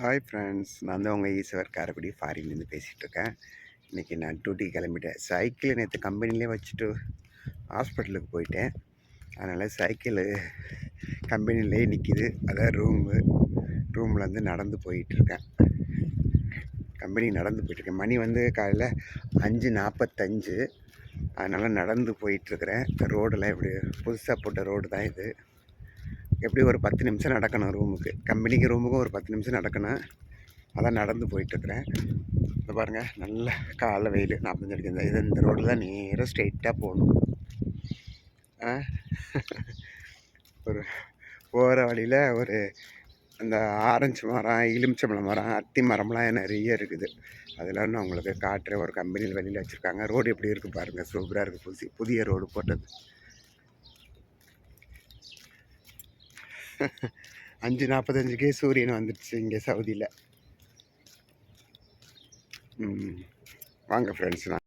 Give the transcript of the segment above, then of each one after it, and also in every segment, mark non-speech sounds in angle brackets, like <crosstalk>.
Hi friends நான் தான் உங்கள் ஈஸ்வர் காரைக்குடி ஃபாரின்லேருந்து பேசிகிட்டு இருக்கேன் இன்றைக்கி நான் டூட்டிக்கு கிளம்பிட்டேன். சைக்கிள் நேற்று கம்பெனிலே வச்சுட்டு ஹாஸ்பிட்டலுக்கு போயிட்டேன். அதனால் சைக்கிள் கம்பெனிலே நிற்கிது அதான் ரூமு ரூமில் வந்து நடந்து போயிட்டுருக்கேன். கம்பெனி நடந்து போயிட்டுருக்கேன். மணி வந்து காலையில் அஞ்சு நாற்பத்தஞ்சு அதனால் நடந்து போயிட்டுருக்கிறேன். ரோடெல்லாம் இப்படி புதுசாக போட்ட ரோடு தான் இது. எப்படி ஒரு பத்து நிமிஷம் நடக்கணும் ரூமுக்கு? கம்பெனிக்கு ரூமுக்கும் ஒரு பத்து நிமிஷம் நடக்கணும். அதான் நடந்து போயிட்டுருக்குறேன். இந்த பாருங்கள் நல்ல காலை வெயில். நாற்பத்தஞ்சு அடிக்குது இது இந்த ரோடு தான் நேராக ஸ்ட்ரெயிட்டாக போகணும். ஆ? ஒரு போகிற வழியில் ஒரு அந்த ஆரஞ்சு மரம் எலுமிச்சம்பழம் மரம் அத்தி மரம்லாம் நிறைய இருக்குது. அதெல்லாம் நான் உங்களுக்கு காட்டுறேன். ஒரு கம்பெனியில் வெளியில் வச்சுருக்காங்க. ரோடு எப்படி இருக்குது பாருங்கள் சூப்பராக இருக்குது புதுசு புதிய ரோடு போட்டது. அஞ்சு நாற்பத்தஞ்சுக்கே சூரியன் வந்துடுச்சு இங்கே சவுதியில் வாங்க ஃப்ரெண்ட்ஸ் நான்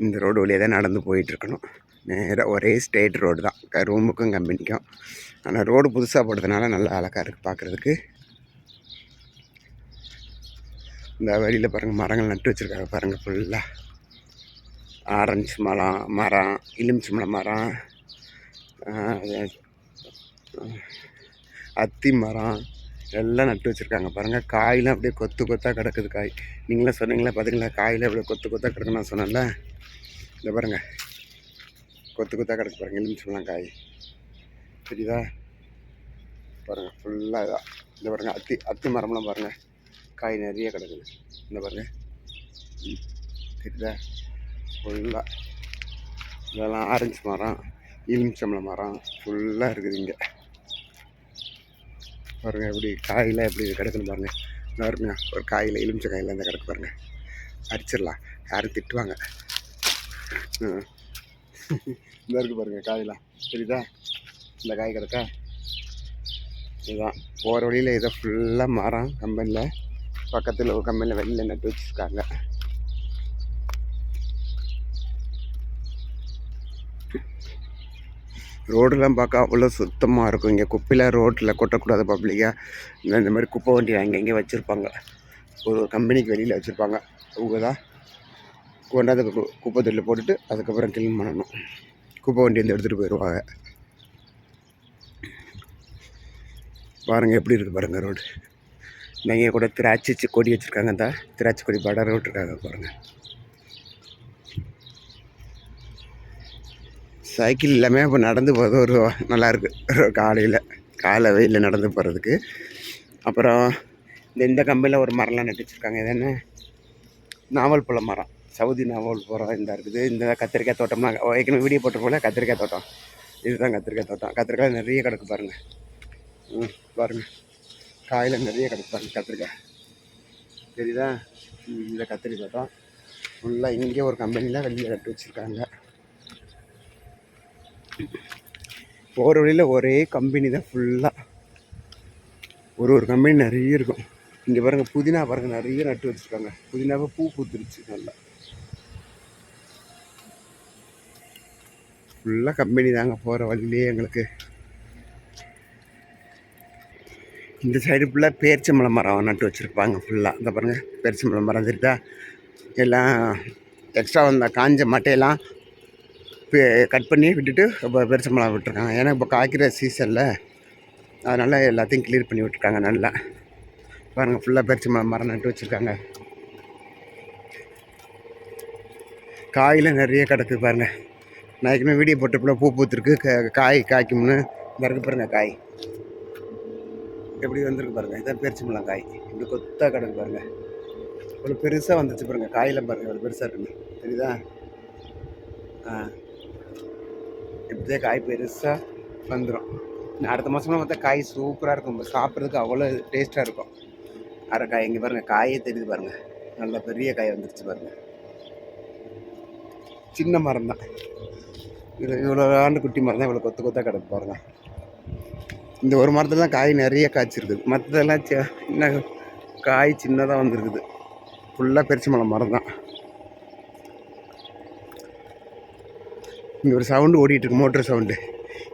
இந்த ரோடு வழியாக தான் நடந்து போயிட்டுருக்கணும். நேராக ஒரே ஸ்டேட் ரோடு தான். ரூமுக்கும் கம்பெனிக்கும். ஆனால் ரோடு புதுசாக போடுறதுனால நல்லா அழகாக இருக்குது பார்க்குறதுக்கு இந்த வழியில் பாருங்கள் மரங்கள் நட்டு வச்சுருக்காங்க பாருங்கள் ஃபுல்லாக ஆரஞ்சு மரம் மரம் எலுமிச்சம்பழம் மரம். அத்தி மரம் எல்லாம் நட்டு வச்சுருக்காங்க. பாருங்கள் காயெலாம் அப்படியே கொத்து கொத்தாக கிடக்குது காய். நீங்களே சொன்னீங்களே பார்த்தீங்களா காயில் அப்படியே கொத்து கொத்தாக கிடக்குன்னு நான் சொன்னேன்ல. இந்த பாருங்கள் கொத்து கொத்தாக கிடக்கு பாருங்கள் எலுமிச்சம்பழம் காய். தெரியுதா? பாருங்கள் ஃபுல்லாக இதாக இந்த பாருங்கள் அத்தி அத்தி மரம்லாம் பாருங்கள் காய் நிறைய கிடக்குது. இந்த பாருங்கள் ம், தெரியுதா? ஃபுல்லாக இதெல்லாம் ஆரஞ்சு மரம் எலுமிச்சம்பழம் மரம் ஃபுல்லாக இருக்குது இங்கே. பாருங்கள் எப்படி காயில் எப்படி கிடக்குன்னு பாருங்கள் இந்த ஒரு காயில் எலுமிச்சை காயில் இந்த கிடக்கு பாருங்கள் அரிச்சிடலாம். யாரும் திட்டுவாங்க. ம். <laughs> இந்த இருக்கு பாருங்கள் காயெலாம் தெரியுதா? இந்த காய் கிடக்கா? இதுதான். போகிற வழியில் இதை ஃபுல்லாக மரம் கம்பெனியில் பக்கத்தில் ஒரு கம்பெனியில் வெளியில் நட்டு வச்சுருக்காங்க. ரோடெலாம் பார்க்க அவ்வளோ சுத்தமாக இருக்கும். இங்கே குப்பையில் ரோட்டில் கொட்டக்கூடாது பப்ளிக்காக இந்த இந்த மாதிரி குப்பை வண்டி அங்கே இங்கே வச்சுருப்பாங்க. ஒரு கம்பெனிக்கு வெளியில் வச்சுருப்பாங்க. அவங்க தான் கொண்டாந்து கு- குப்பை தொட்டில் போட்டுட்டு அதுக்கப்புறம் க்ளீன் பண்ணணும். குப்பை வண்டி வந்து எடுத்துகிட்டு போயிடுவாங்க பாருங்கள் எப்படி இருக்குது பாருங்கள் ரோடு. நீங்கள் கூட திராட்சை கொடி வச்சுருக்காங்க தான் திராட்சை கொடி படம் ரோட் இருக்காங்க பாருங்கள் சைக்கிள் இல்லாமல் இப்போ நடந்து போகிறது ஒரு நல்லாயிருக்கு காலையில் காலை வெயிலில் நடந்து போகிறதுக்கு அப்புறம் இந்த இந்த கம்பெனியில் ஒரு மரம்லாம் நட்டு வச்சுருக்காங்க இது என்ன? நாவல் பழ மரம். சவுதி நாவல் பழம் இந்த இருக்குது. இந்த கத்திரிக்காய் தோட்டம்லாம் ஏற்கனவே வீடியோ போட்டு போல கத்திரிக்காய் தோட்டம். இதுதான் கத்திரிக்காய் தோட்டம். கத்திரிக்காய் நிறைய கிடக்கு பாருங்கள் ம் பாருங்கள் காயில் நிறைய கிடக்கு பாருங்கள் கத்திரிக்காய். தெரியுதா? இந்த கத்திரி தோட்டம். ஃபுல்லாக இங்கே ஒரு கம்பெனியில் வெளியில் கட்டி வச்சுருக்காங்க. போகிற வழியில் ஒரே கம்பெனி தான் ஃபுல்லாக ஒரு ஒரு கம்பெனி நிறைய இருக்கும். இங்கே பாருங்கள் புதினா பாருங்கள் நிறைய நட்டு வச்சுருக்காங்க. புதினாவை பூ பூத்துருச்சு நல்லா. ஃபுல்லாக கம்பெனி தாங்க போகிற வழியிலே எங்களுக்கு. இந்த சைடு ஃபுல்லாக பேரிச்சம்பழம் மரம் நட்டு வச்சுருப்பாங்க ஃபுல்லாக இந்த பாருங்கள் பேரிச்சம்பழம் மரம் தெரியுதா? எல்லாம் எக்ஸ்ட்ரா வந்த காஞ்ச மட்டையெல்லாம் கட் பண்ணி விட்டுட்டு இப்போ பெருசம்பளம் விட்டுருக்காங்க. ஏன்னா இப்போ காய்க்கிற சீசனில் அதனால் எல்லாத்தையும் கிளியர் பண்ணி விட்டுருக்காங்க நல்லா. பாருங்கள் ஃபுல்லாக பெருசம்பளம் மரம் நட்டு வச்சுருக்காங்க. காயில் நிறைய கிடக்கு பாருங்கள் நான் ஏற்கனவே வீடியோ போட்டப்பில் பூ பூத்துருக்கு. காய் காய்க்கும்னு. இந்த இருக்கு பாருங்கள் காய். எப்படி வந்திருக்கு பாருங்கள் இதான் பெருசம்பளம் காய். இப்படி கொத்தாக கிடக்கு பாருங்கள் இவ்வளோ பெருசாக வந்துச்சு பாருங்கள் காயில் பாருங்கள் இவ்வளோ பெருசாக இருக்குன்னு தெரியுதா? ஆ. இப்படியே காய் பெருசாக வந்துடும் அடுத்த மாதம்லாம் பார்த்தா காய் சூப்பராக இருக்கும். சாப்பிட்றதுக்கு அவ்வளோ டேஸ்ட்டாக இருக்கும். அரைக்காய் இங்கே பாருங்கள் காயே தெரியுது பாருங்கள் நல்ல பெரிய காய் வந்துருச்சு பாருங்கள் சின்ன மரம் தான். இது இவ்வளோ ஆண்டு குட்டி மரம் தான். இவ்வளோ கொத்து கொத்தாக கிடக்கு பாருங்கள் இந்த ஒரு மரத்தில் தான் காய் நிறைய காய்ச்சிருக்குது. மற்றதெல்லாம் சின்ன காய் சின்னதாக வந்திருக்குது. ஃபுல்லாக பெருச்சம்பழம் மரம் தான். இங்கே ஒரு சவுண்டு ஓடிட்டுருக்கு மோட்டர் சவுண்டு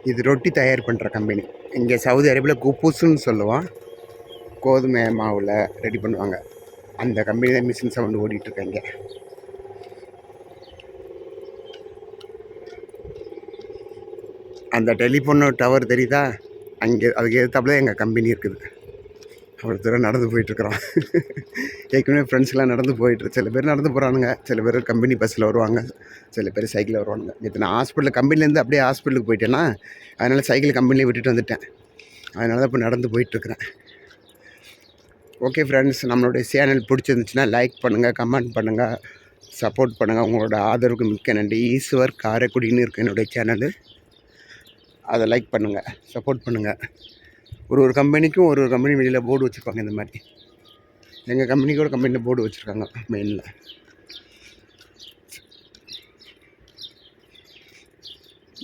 இது ரொட்டி தயார் பண்ணுற கம்பெனி இங்கே சவுதி அரேபியில் குப்பூஸ்ன்னு சொல்லுவான். கோதுமை மாவில் ரெடி பண்ணுவாங்க. அந்த கம்பெனி தான் மிஷின் சவுண்டு ஓடிட்டுருக்காங்க அந்த டெலிஃபோன் டவர் தெரியுதா? அங்கே அதுக்கு எதிர்த்தாப்புல எங்கள் கம்பெனி இருக்குது. அவ்வளோ தூரம் நடந்து போயிட்டுருக்குறோம் ஏற்கனவே ஃப்ரெண்ட்ஸ்லாம் நடந்து போயிட்டு சில பேர் நடந்து போகிறானுங்க சில பேர் கம்பெனி பஸ்ஸில் வருவாங்க. சில பேர் சைக்கிளில் வருவானுங்க. நேற்று நான் ஹாஸ்பிட்டலில் கம்பெனிலேருந்து அப்படியே ஹாஸ்பிட்டலுக்கு போயிட்டேன்னா அதனால் சைக்கிள் கம்பெனிலே விட்டுட்டு வந்துட்டேன். அதனால தான் இப்போ நடந்து போயிட்டுருக்குறேன் ஓகே ஃப்ரெண்ட்ஸ் நம்மளுடைய சேனல் பிடிச்சிருந்துச்சுன்னா லைக் பண்ணுங்கள் கமெண்ட் பண்ணுங்கள் சப்போர்ட் பண்ணுங்கள் உங்களோட ஆதரவுக்கு மிக்க நன்றி. ஈஸ்வர் காரைக்குடின்னு இருக்குது என்னுடைய சேனலு அதை லைக் பண்ணுங்கள் சப்போர்ட் பண்ணுங்கள் ஒரு ஒரு கம்பெனிக்கும் ஒரு ஒரு கம்பெனி வெளியில் போர்டு வச்சுருப்பாங்க இந்த மாதிரி. எங்கள் கம்பெனிக்கு கூட கம்பெனியில் போர்டு வச்சுருக்காங்க மெயினில்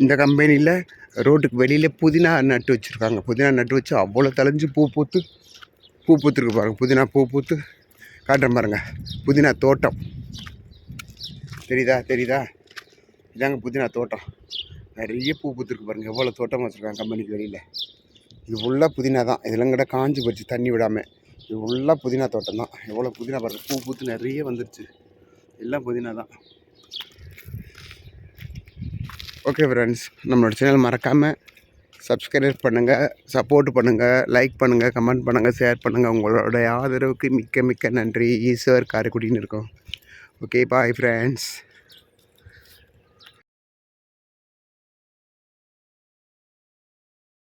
இந்த கம்பெனியில் ரோட்டுக்கு வெளியில் புதினா நட்டு வச்சுருக்காங்க. புதினா நட்டு வச்சு அவ்வளோ தெளிஞ்சு பூ பூத்து பூ பூத்துருக்கு பாருங்கள் புதினா பூ பூத்து காட்டுறேன் பாருங்கள் புதினா தோட்டம். தெரியுதா? தெரியுதா? இதாங்க புதினா தோட்டம். நிறைய பூ பூத்துருக்கு பாருங்கள் எவ்வளோ தோட்டம் வச்சுருக்காங்க கம்பெனிக்கு வெளியில். இது ஃபுல்லாக புதினா தான். இதெல்லாம் கூட காஞ்சி போச்சு தண்ணி விடாமல் இது ஃபுல்லாக புதினா தோட்டம் தான் எவ்வளோ புதினா பாருங்கள் பூ பூத்து நிறைய வந்துருச்சு. எல்லாம் புதினா தான். ஓகே ஃப்ரெண்ட்ஸ் நம்மளோட சேனல் மறக்காமல் சப்ஸ்கிரைப் பண்ணுங்கள் சப்போர்ட் பண்ணுங்கள் லைக் பண்ணுங்கள் கமெண்ட் பண்ணுங்கள் ஷேர் பண்ணுங்கள் உங்களோட ஆதரவுக்கு மிக்க மிக்க நன்றி. ஈஸ்வர் காரைக்குடின்னு இருக்கோம். Okay bye friends